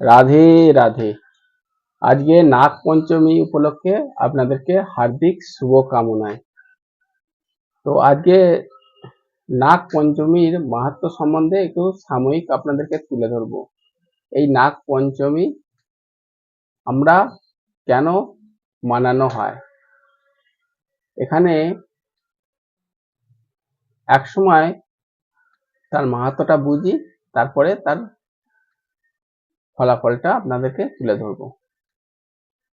রাধে রাধে। আজকে নাগ পঞ্চমী উপলক্ষে আপনাদেরকে হার্দিক শুভকামনায়। তো আজকে নাগ পঞ্চমীর মাহাত্ম্য সম্বন্ধে একটু সাময়িক আপনাদেরকে তুলে ধরবো। এই নাগ পঞ্চমী আমরা কেন মানানো হয়? এখানে একসময় তার মাহাত্ম্যটা বুঝি, তারপরে তার ফলাফলটা আপনাদেরকে তুলে ধরব।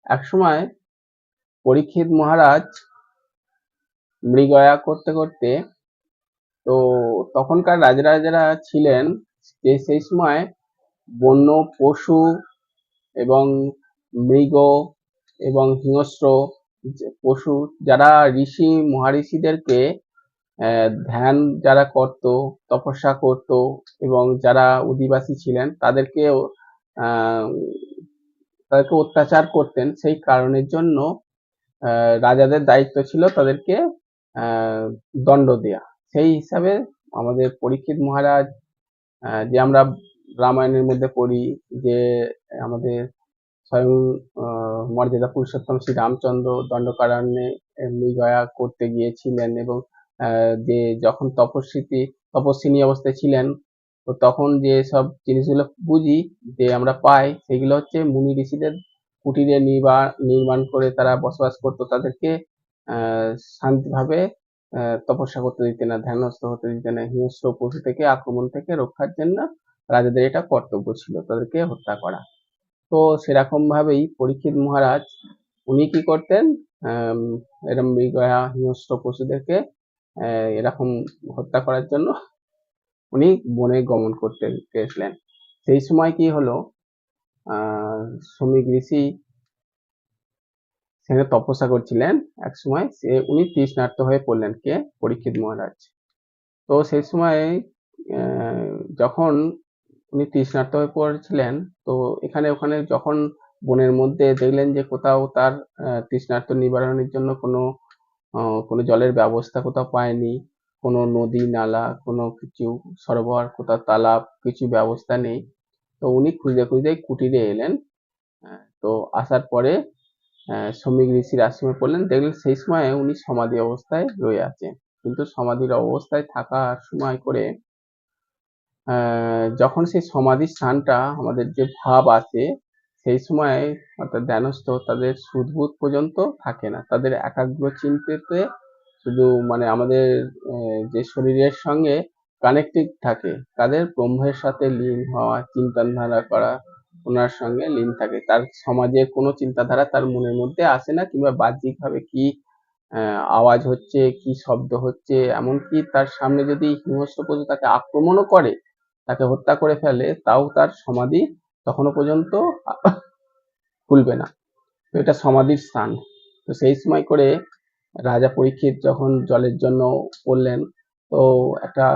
একসময় পরীক্ষিত মহারাজ মৃগয়া করতে করতে, তো তখনকার রাজরাজারা ছিলেন যে সেই সময় বন্য, পশু এবং মৃগ এবং হিংস্র পশু, যারা ঋষি মহারিষিদেরকে ধ্যান যারা করত, তপস্যা করত এবং যারা অধিবাসী ছিলেন, তাদেরকেও তাদেরকে অত্যাচার করতেন। সেই কারণের জন্য রাজাদের দায়িত্ব ছিল তাদেরকে দণ্ড দেয়া। সেই হিসাবে আমাদের পরীক্ষিত মহারাজ যে আমরা রামায়ণের মধ্যে পড়ি, যে আমাদের স্বয়ং মর্যাদা পুরুষোত্তম শ্রী রামচন্দ্র দণ্ডকারণ্যে মৃগয়া করতে গিয়েছিলেন এবং যে যখন তপস্বীতি, তপস্বিনী অবস্থায় ছিলেন তো তখন যে সব জিনিসগুলো বুঝি যে আমরা পাই, সেগুলো হচ্ছে মুনি ঋষিদের কুটিরে নির্মাণ করে তারা বসবাস করতো, তাদেরকে শান্তিভাবে তপস্যা করতে দিতে না, ধ্যানস্থ হতে দিতে না, হিংস্র পশু থেকে আক্রমণ থেকে রক্ষার জন্য রাজাদের এটা কর্তব্য ছিল, তাদেরকে হত্যা করা। তো সেরকম ভাবেই পরীক্ষিত মহারাজ, উনি কি করতেন? এরম মৃগয়া, হিংস্র পশুদেরকে এরকম হত্যা করার জন্য উনি বনে গমন করতে গেছিলেন। সেই সময় কি হলো? শ্রমিক ঋষি সেখানে তপস্যা করছিলেন এক সময়। সে, উনি তৃষ্ণার্ত হয়ে পড়লেন কে? পরীক্ষিত মহারাজ। তো সেই সময় যখন উনি তৃষ্ণার্ত হয়ে পড়েছিলেন, তো এখানে, ওখানে যখন বনের মধ্যে দেখলেন যে কোথাও তার তৃষ্ণার্ত নিবারণের জন্য কোনো কোনো জলের ব্যবস্থা কোথাও পায়নি কোনো নদী, নালা, কোনো কিছু, সরোবর, কোথাও তালাব, কিছু ব্যবস্থা নেই। তো উনি খুঁজে খুঁজে কুটিরে এলেন। তো আসার পরে শ্রমিক ঋষির আশ্রমে পড়লেন। দেখলেন সেই সময় উনি সমাধি অবস্থায় রয়ে আছেন। কিন্তু সমাধির অবস্থায় থাকার সময় করে যখন সেই সমাধির স্থানটা আমাদের যে ভাব আছে, সেই সময় অর্থাৎ ধ্যানস্থ তাদের সুদবুদ পর্যন্ত থাকে না। তাদের একাগ্র চিন্তিতে শুধু মানে আমাদের যে শরীরের সঙ্গে কানেক্টেড থাকে, তাদের ব্রহ্মের সাথে লীন হওয়া, চিন্তাধারা করা, ওনার সঙ্গে লীন থাকে। তার সমাজের কোনো চিন্তাধারা তার মনের মধ্যে আসে না কিংবা বাহ্যিকভাবে কি আওয়াজ হচ্ছে, কি শব্দ হচ্ছে, এমনকি তার সামনে যদি হিংস্র পশু তাকে আক্রমণও করে, তাকে হত্যা করে ফেলে, তাও তার সমাধি তখনও পর্যন্ত খুলবে না। তো এটা সমাধির স্থান। তো সেই সময় করে রাজা পরীক্ষিত যখন জলের জন্য বললেন তো একটা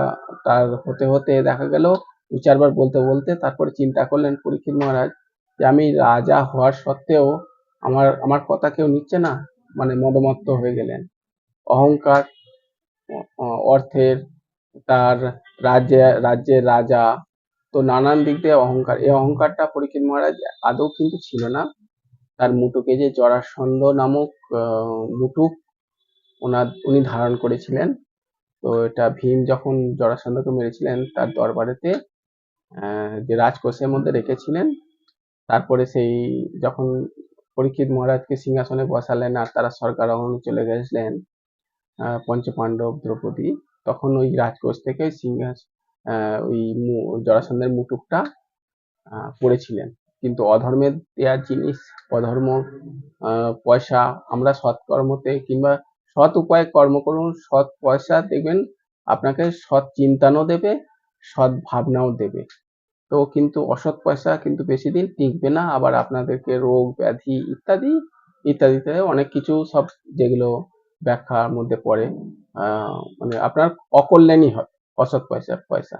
তার হতে হতে দেখা গেল, দু চারবার বলতে বলতে তারপরে চিন্তা করলেন পরীক্ষিত মহারাজ যে আমি রাজা হওয়ার সত্ত্বেও আমার আমার কথা কেউ নিচ্ছে না মানে মদমত্ত হয়ে গেলেন। অহংকার অর্থের, তার রাজ্যে, রাজ্যের রাজা, তো নানান দিক দিয়ে অহংকার। এই অহংকারটা পরীক্ষিত মহারাজ আদৌ কিন্তু ছিল না। তার মুটুকে যে জরাসন্ধ নামক মুটুক ওনার, উনি ধারণ করেছিলেন। তো এটা ভীম যখন জরাসন্ধকে মেরেছিলেন, তার দরবারেতে যে রাজকোষের মধ্যে রেখেছিলেন, তারপরে সেই যখন পরীক্ষিত মহারাজকে সিংহাসনে বসালেন আর তারা সরকার স্বর্গারোহণে চলে গেছিলেন পঞ্চপাণ্ডব দ্রৌপদী, তখন ওই রাজকোষ থেকে সিংহাস ওই জরাসন্ধের মুটুকটা পড়েছিলেন। কিন্তু অধর্মের দেয়া জিনিস, অধর্ম পয়সা, আমরা সৎকর্মতে কিংবা সৎ উপায়ে কর্ম করুন, সৎ পয়সা দেখবেন আপনাকে সৎ চিন্তানও দেবে, সৎ ভাবনাও দেবে। তো কিন্তু অসৎ পয়সা কিন্তু বেশি দিন টিকবে না, আবার আপনাদেরকে রোগ ব্যাধি ইত্যাদি, ইত্যাদিতে অনেক কিছু সব যেগুলো ব্যাখ্যার মধ্যে পড়ে মানে আপনার অকল্যাণই হয়, অসৎ পয়সা পয়সা।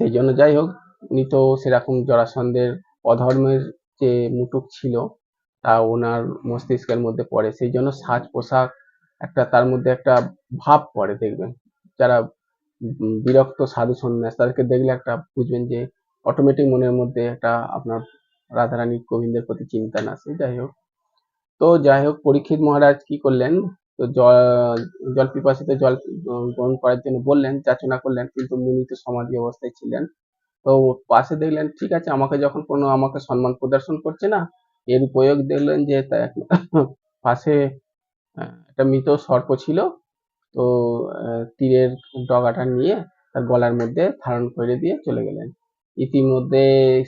সেই জন্য যাই হোক, উনি তো সেরকম জরাসন্ধের অধর্মের যে মুটুক ছিল, তা ওনার মস্তিষ্কের মধ্যে পড়ে, সেই জন্য সাজ পোশাক একটা তার মধ্যে একটা ভাব পড়ে, দেখবেন। যারা বিরক্ত, সাধু সন্ন্যাস, তাদেরকে দেখলে একটা বুঝবেন যে অটোমেটিক মনের মধ্যে একটা আপনার রাধারানী গোবিন্দের প্রতি চিন্তা না আসে। যাই হোক। তো যাই হোক, পরীক্ষিত মহারাজ কি করলেন? তো জল পিপাসিত জল গ্রহণ করার জন্য বললেন, যাচনা করলেন, কিন্তু মুনি তো সমাধি অবস্থায় ছিলেন। তো পাশে দেখলেন, ঠিক আছে, আমাকে যখন কোনো আমাকে সম্মান প্রদর্শন করছে না, এর উপয়োগ দেখলেন যে পাশে একটা মৃত সর্প ছিল। তো তীরের ডগাটা নিয়ে তার গলার মধ্যে ধারণ করে দিয়ে চলে গেলেন। ইতিমধ্যে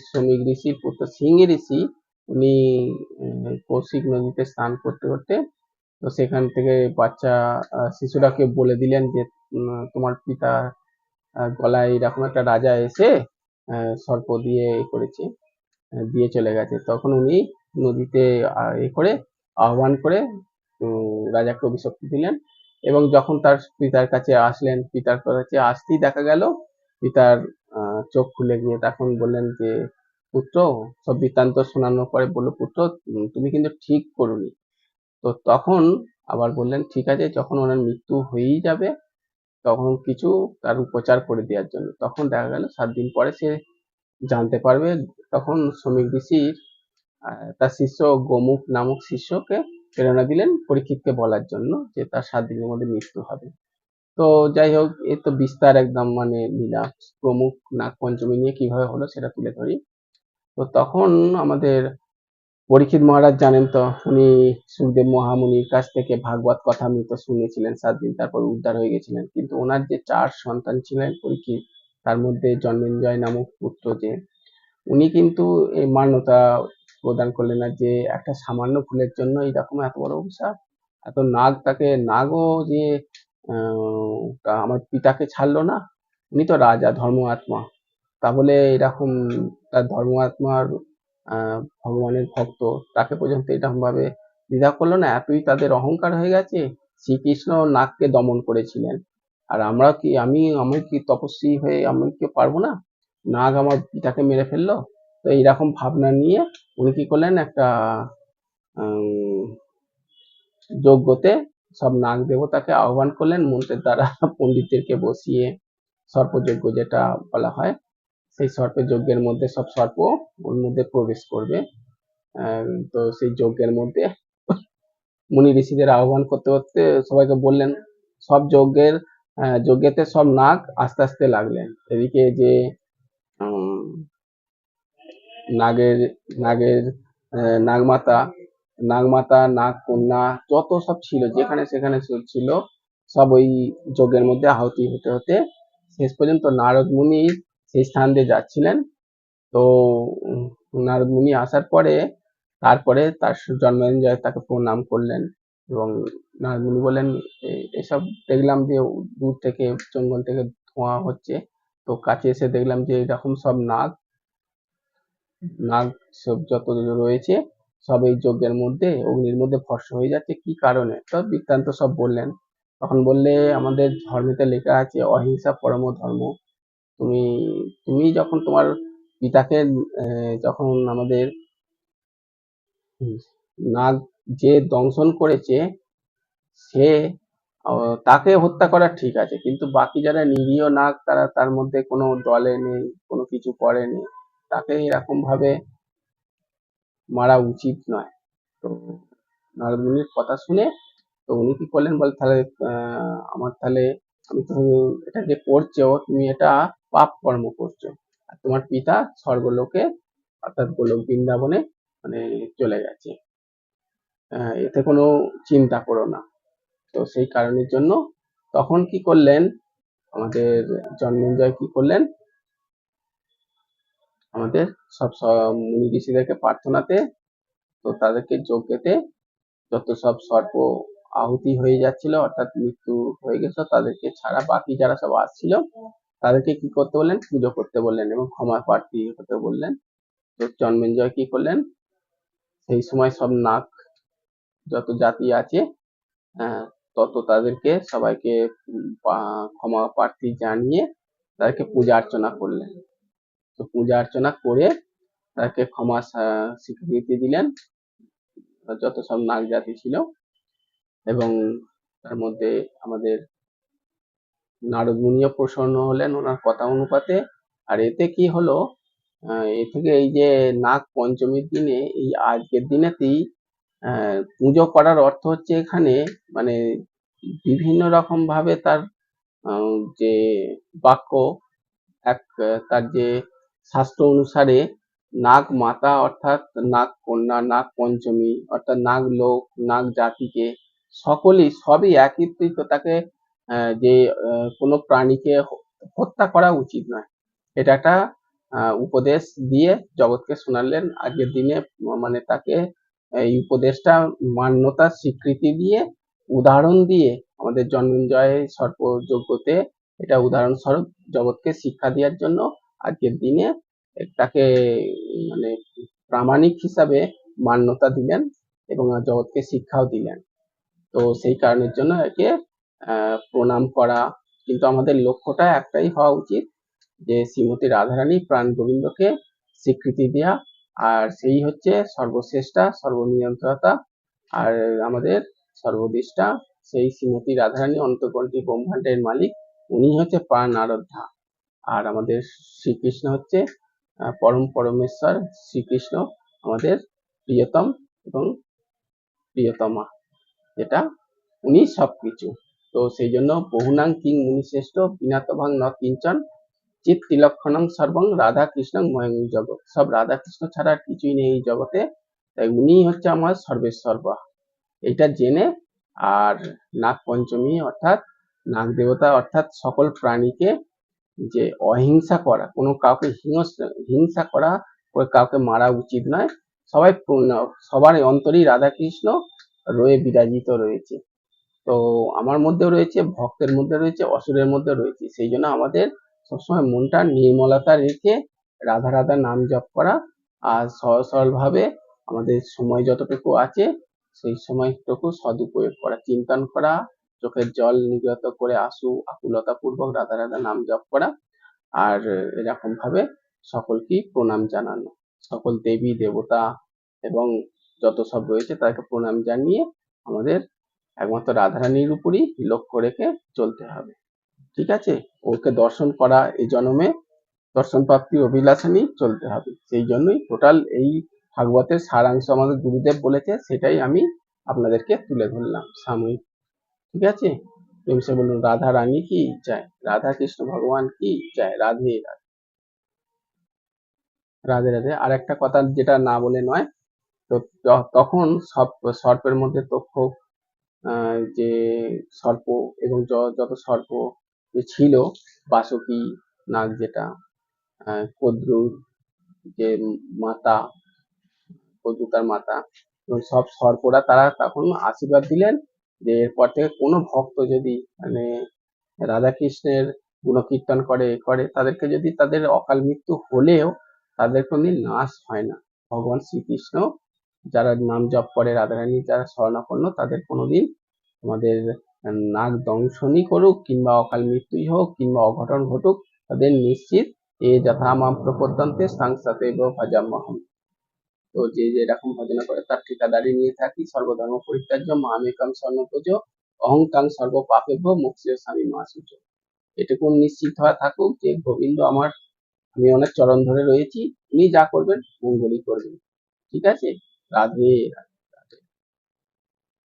শ্রমিক ঋষির পুত্র সিংহ ঋষি, উনি কৌশিক নদীতে স্নান করতে করতে তো সেখান থেকে বাচ্চা শিশুটাকে বলে দিলেন যে তোমার পিতা গলায় এরকম একটা রাজা এসে সর্প দিয়ে করেছে দিয়ে চলে গেছে। তখন উনি নদীতে এ করে আহ্বান করে রাজাকে অভিশপ্তি দিলেন এবং যখন তার পিতার কাছে আসলেন, পিতার কাছে আসতেই দেখা গেল পিতার চোখ খুলে গিয়ে তখন বললেন যে, পুত্র, সব বৃত্তান্ত শোনানোর পরে বলল, পুত্র তুমি কিন্তু ঠিক করোনি। তো তখন আবার বললেন, ঠিক আছে, যখন ওনার মৃত্যু হয়েই যাবে, তখন কিছু তার উপচার করে দেওয়ার জন্য। তখন দেখা গেল, সাত দিন পরে সে জানতে পারবে, তখন শ্রমিক ঋষির তার শিষ্য গোমুখ নামক শিষ্যকে প্রেরণা দিলেন পরীক্ষিতকে বলার জন্য যে তার সাত দিনের মধ্যে মৃত্যু হবে। তো যাই হোক, এ তো বিস্তার একদম মানে লীলা প্রমুখ নাগ পঞ্চমী নিয়ে কীভাবে হলো সেটা তুলে ধরি। তো তখন আমাদের পরীক্ষিত মহারাজ জানেন তো, উনি সুখদেব মহামুনির কাছ থেকে ভাগবত কথা মৃত শুনেছিলেন সাত দিন, তারপর উদ্ধার হয়ে গেছিলেন। কিন্তু ওনার যে চার সন্তান ছিলেন পরীক্ষিত, তার মধ্যে জন্মেঞ্জয় নামক পুত্র যে, উনি কিন্তু এই মান্যতা প্রদান করলেন না যে একটা সামান্য ভুলের জন্য এরকম এত বড় অভিশাপ? এত নাগ তাকে, নাগও যে আমার পিতাকে ছাড়লো না? উনি তো রাজা ধর্ম আত্মা তা বলে এরকম তার ধর্ম আত্মার ভগবানের ভক্ত, তাকে পর্যন্ত এরকম ভাবে দ্বিধা করল না? এতই তাদের অহংকার হয়ে গেছে? শ্রীকৃষ্ণ নাগকে দমন করেছিলেন। আর আমরা কি, আমি আমি কি তপস্বী হয়ে আমি কি পারব না? নাগ আমার পিতাকে মেরে ফেলল? তো এইরকম ভাবনা নিয়ে উনি কি করলেন? একটা যজ্ঞতে সব নাগ দেবতাকে আহ্বান করলেন, মন্ত্রের দ্বারা পণ্ডিতদেরকে বসিয়ে সর্পযজ্ঞ যেটা বলা হয়, সেই সর্পের যজ্ঞের মধ্যে সব সর্প ওর মধ্যে প্রবেশ করবে। তো সেই যজ্ঞের মধ্যে মুনি ঋষিদের আহ্বান করতে করতে সবাইকে বললেন, সব যজ্ঞের যজ্ঞেতে সব নাগ আস্তে আস্তে লাগলেন। এদিকে যে নাগের নাগের নাগমাতা নাগমাতা নাগ কন্যা যত সব ছিল, যেখানে সেখানে ছিল, সব ওই যজ্ঞের মধ্যে আহুতি হতে হতে শেষ পর্যন্ত নারদ মুনি সেই স্থান দিয়ে যাচ্ছিলেন। তো নারদ মুনি আসার পরে, তারপরে তার জন্মেঞ্জয় তাকে প্রণাম করলেন এবং নারদ মুনি বললেন এসব দেখলাম যে দূর থেকে, জঙ্গল থেকে ধোঁয়া হচ্ছে, তো কাছে এসে দেখলাম যে এরকম সব নাগ নাগ সব যত রয়েছে সব এই যজ্ঞের মধ্যে, অগ্নির মধ্যে ভস্ম হয়ে যাচ্ছে। কি কারণে? সব বৃত্তান্ত সব বললেন। তখন বললে, আমাদের ধর্মেতে লেখা আছে, অহিংসা পরম ধর্ম। তুমি তুমি যখন তোমার পিতাকে যখন আমাদের নাগ যে দংশন করেছে, সে তাকে হত্যা করা ঠিক আছে। কিন্তু বাকি যারা নিরীহ নাগ, তারা তার মধ্যে কোনো দলে নেই, কোনো কিছু করেনি। তাকে এরকম ভাবে মারা উচিত নয়। তো নারদ মুনির কথা শুনে, তো উনি কি করলেন বলে তাহলে আমার তাহলে আমি তো এটা যে করছ, তুমি এটা পাপ কর্ম করছ। আর তোমার পিতা স্বর্গলোকে, অর্থাৎ গোলক বৃন্দাবনে মানে চলে গেছে। এতে কোনো চিন্তা করো না। তো সেই কারণের জন্য তখন কি করলেন, আমাদের জন্মেঞ্জয় কি করলেন আমাদের সব মুনি ঋষিদেরকে প্রার্থনাতে তো তাদেরকে যজ্ঞেতে যত সব সর্প আহুতি হয়ে যাচ্ছিল, অর্থাৎ মৃত্যু হয়ে গেছিল, তাদেরকে ছাড়া বাকি যারা সব আসছিল, তাদেরকে কি করতে বললেন? পুজো করতে বললেন এবং ক্ষমা প্রার্থী হতে বললেন। তো জন্মেঞ্জয় কি করলেন? সেই সময় সব নাক যত জাতি আছে তত তাদেরকে সবাইকে ক্ষমা প্রার্থী জানিয়ে তাদেরকে পূজা অর্চনা করলেন। তো পূজা অর্চনা করে তাকে ক্ষমা স্বীকৃতি দিলেন। যত সব নাগ জাতি ছিল এবং তার মধ্যে আমাদের নারদ মুনিও প্রসন্ন হলেন ওনার কথা অনুপাতে। আর এতে কি হলো এ থেকে এই যে নাগ পঞ্চমীর দিনে, এই আজকের দিনেতেই পুজো করার অর্থ হচ্ছে এখানে মানে বিভিন্ন রকম ভাবে তার যে বাক্য, এক, তার যে শাস্ত্র অনুসারে নাগ মাতা অর্থাৎ নাগ কন্যা, নাগ পঞ্চমী অর্থাৎ নাগ লোক, নাগ জাতিকে সকলেই সবই একত্রিত তাকে যে কোনো প্রাণীকে হত্যা করা উচিত নয়। এটা একটা উপদেশ দিয়ে জগৎকে শোনালেন। আজকের দিনে মানে তাকে এই উপদেশটা মান্যতা স্বীকৃতি দিয়ে উদাহরণ দিয়ে আমাদের জন্মঞ্জয় সর্পযজ্ঞতে এটা উদাহরণস্বরূপ জগৎকে শিক্ষা দেওয়ার জন্য আজকের দিনে তাকে মানে প্রামাণিক হিসাবে মান্যতা দিলেন এবং জগৎকে শিক্ষাও দিলেন। তো সেই কারণের জন্য একে প্রণাম করা। কিন্তু আমাদের লক্ষ্যটা একটাই হওয়া উচিত যে শ্রীমতী রাধারানী প্রাণ গোবিন্দকে স্বীকৃতি দেয়া। আর সেই হচ্ছে সর্বশ্রেষ্ঠা সর্বনিয়ন্ত্রতা আর আমাদের সর্বদিষ্টা সেই শ্রীমতী রাধারানী অন্তকণ্ঠী ব্রহ্মাণ্ডের মালিক। উনি হচ্ছে প্রাণ আরাধ্যা আর আমাদের শ্রীকৃষ্ণ হচ্ছে পরম পরমেশ্বর শ্রীকৃষ্ণ, আমাদের প্রিয়তম এবং প্রিয়তমা, যেটা উনি সবকিছু। তো সেই জন্য বহুনাং কিং মুনি শ্রেষ্ঠ বিনাতভাং ন কিঞ্চন চিত তিলক্ষণং সর্বং রাধা কৃষ্ণং ময়ং জগৎ। সব রাধা কৃষ্ণ ছাড়া কিছুই নেই এই জগতে, তাই উনি হচ্ছে আমার সর্বেসর্বা এটা জেনে আর নাগ পঞ্চমী অর্থাৎ নাগ দেবতা অর্থাৎ সকল প্রাণীকে যে অহিংসা করা, কোনো কাউকে হিংস- করা কাউকে মারা উচিত নয়। সবাই সবার অন্তরেই রাধা কৃষ্ণ রয়ে বিরাজিত রয়েছে। তো আমার মধ্যেও রয়েছে, ভক্তের মধ্যে রয়েছে, অসুরের মধ্যে রয়েছে। সেই জন্য আমাদের সবসময় মনটা নির্মলতা রেখে রাধা রাধা নাম জপ করা আর সহজ সরল ভাবে আমাদের সময় যতটুকু আছে, সেই সময়টুকু সদুপয়োগ করা, চিন্তন করা চোখের জল নিগত করে আসু আকুলতা পূর্বক রাধা রাধা নাম জপ করা আর এরকম ভাবে সকলকেই প্রণাম জানানো। সকল দেবী, দেবতা এবং যত সব রয়েছে তাকে প্রণাম জানিয়ে আমাদের একমাত্র রাধারানীর উপরই লক্ষ্য রেখে চলতে হবে। ঠিক আছে? ওকে দর্শন করা এই জন্মে দর্শন প্রাপ্তির অভিলাষে নিয়ে চলতে হবে। সেই জন্যই টোটাল এই ভাগবতের সারাংশ আমাদের গুরুদেব বলেছে, সেটাই আমি আপনাদেরকে তুলে ধরলাম। সাময়িক ঠিক আছে? প্রেম সে বলুন রাধা রানী কি চায়? রাধা কৃষ্ণ ভগবান কি চায়? রাধে রাধে। রাধে রাধে। আর একটা কথা যেটা না বলে নয়, তো তখন সব সর্পের মধ্যে তক্ষ যে সর্প এবং যত সর্প যে ছিল, বাসুকি, নাগ যেটা কদ্রুর যে মাতা কদ্রু তার মাতা এবং সব সর্পরা তারা তখন আশীর্বাদ দিলেন। যে এরপর থেকে কোনো ভক্ত যদি মানে রাধাকৃষ্ণের গুণকীর্তন করে করে, তাদেরকে যদি তাদের অকাল মৃত্যু হলেও তাদের কোনদিন নাশ হয় না। ভগবান শ্রীকৃষ্ণ যারা নাম জপ করে রাধারানী যারা শরণাপন্ন তাদের কোনোদিন আমাদের নাক দংশনই করুক কিংবা অকাল মৃত্যুই হোক কিংবা অঘটন ঘটুক, তাদের নিশ্চিত এ যথা মাম প্রপদ্যন্তে সাংসাতে ভজাম্যহম। তো যে যেরকম ভজনা করে তার ঠিকাদারি নিয়ে থাকি, সর্বধর্ম পরিত্যাজ্য স্বর্ণ পুজো অহংকাং সর্ব পাপেভ্য মুখ্য স্বামী মাসুচ এটুকু নিশ্চিত হওয়া থাকুক যে গোবিন্দ আমার, আমি অনেক চরণ ধরে রয়েছি। উনি যা করবেন, মঙ্গলই করবেন। ঠিক আছে? রাধে রাধে।